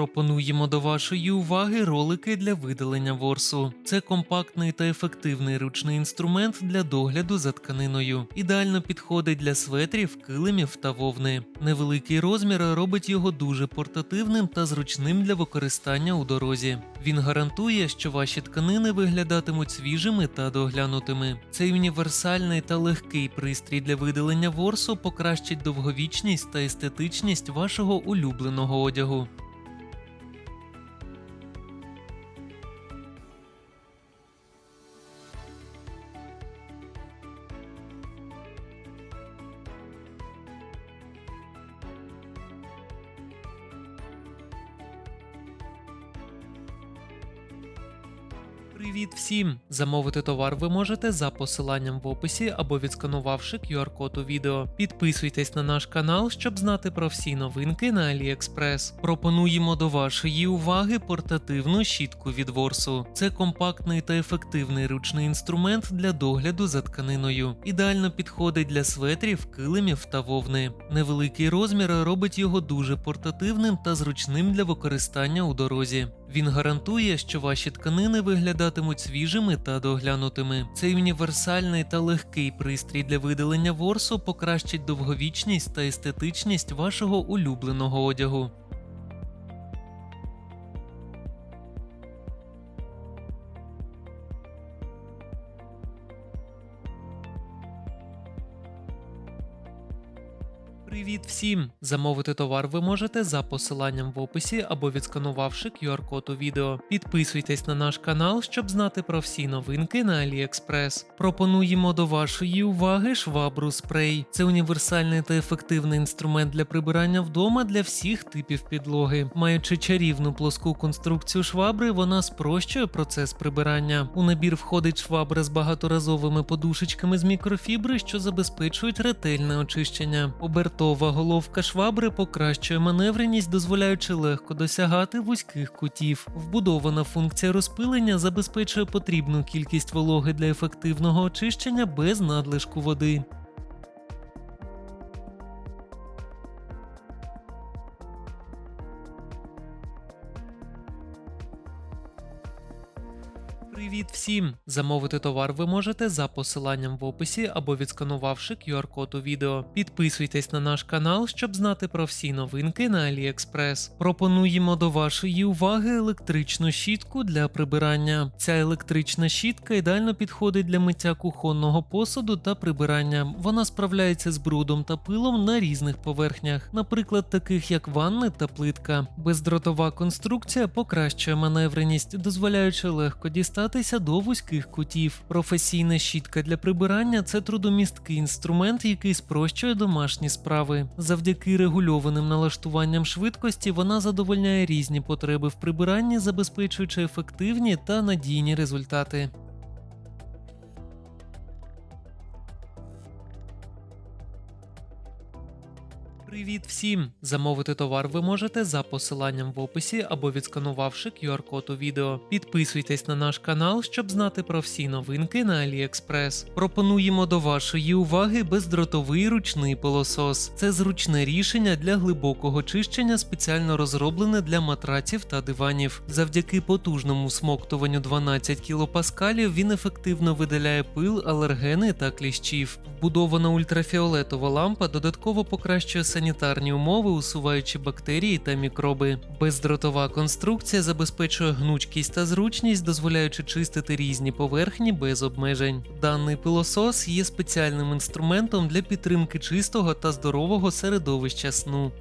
Пропонуємо до вашої уваги ролики для видалення ворсу. Це компактний та ефективний ручний інструмент для догляду за тканиною. Ідеально підходить для светрів, килимів та вовни. Невеликий розмір робить його дуже портативним та зручним для використання у дорозі. Він гарантує, що ваші тканини виглядатимуть свіжими та доглянутими. Цей універсальний та легкий пристрій для видалення ворсу покращить довговічність та естетичність вашого улюбленого одягу. Привіт всім! Замовити товар ви можете за посиланням в описі або відсканувавши QR-код у відео. Підписуйтесь на наш канал, щоб знати про всі новинки на AliExpress. Пропонуємо до вашої уваги портативну щітку від ворсу. Це компактний та ефективний ручний інструмент для догляду за тканиною. Ідеально підходить для светрів, килимів та вовни. Невеликий розмір робить його дуже портативним та зручним для використання у дорозі. Він гарантує, що ваші тканини виглядатимуть свіжими та доглянутими. Цей універсальний та легкий пристрій для видалення ворсу покращить довговічність та естетичність вашого улюбленого одягу. Привіт всім! Замовити товар ви можете за посиланням в описі або відсканувавши QR-код у відео. Підписуйтесь на наш канал, щоб знати про всі новинки на AliExpress. Пропонуємо до вашої уваги швабру спрей. Це універсальний та ефективний інструмент для прибирання вдома для всіх типів підлоги. Маючи чарівну плоску конструкцію швабри, вона спрощує процес прибирання. У набір входить швабра з багаторазовими подушечками з мікрофібри, що забезпечують ретельне очищення. Обертова головка швабри покращує маневреність, дозволяючи легко досягати вузьких кутів. Вбудована функція розпилення забезпечує потрібну кількість вологи для ефективного очищення без надлишку води. Привіт всім! Замовити товар ви можете за посиланням в описі або відсканувавши QR-код у відео. Підписуйтесь на наш канал, щоб знати про всі новинки на AliExpress. Пропонуємо до вашої уваги електричну щітку для прибирання. Ця електрична щітка ідеально підходить для миття кухонного посуду та прибирання. Вона справляється з брудом та пилом на різних поверхнях, наприклад, таких як ванни та плитка. Бездротова конструкція покращує маневреність, дозволяючи легко дістатися до вузьких кутів. Професійна щітка для прибирання це трудомісткий інструмент, який спрощує домашні справи. Завдяки регульованим налаштуванням швидкості вона задовольняє різні потреби в прибиранні, забезпечуючи ефективні та надійні результати. Привіт всім! Замовити товар ви можете за посиланням в описі або відсканувавши QR-код у відео. Підписуйтесь на наш канал, щоб знати про всі новинки на AliExpress. Пропонуємо до вашої уваги бездротовий ручний пилосос. Це зручне рішення для глибокого чищення, спеціально розроблене для матраців та диванів. Завдяки потужному смоктуванню 12 кілопаскалів він ефективно видаляє пил, алергени та кліщів. Вбудована ультрафіолетова лампа додатково покращує санітарні умови, усуваючи бактерії та мікроби. Бездротова конструкція забезпечує гнучкість та зручність, дозволяючи чистити різні поверхні без обмежень. Даний пилосос є спеціальним інструментом для підтримки чистого та здорового середовища сну.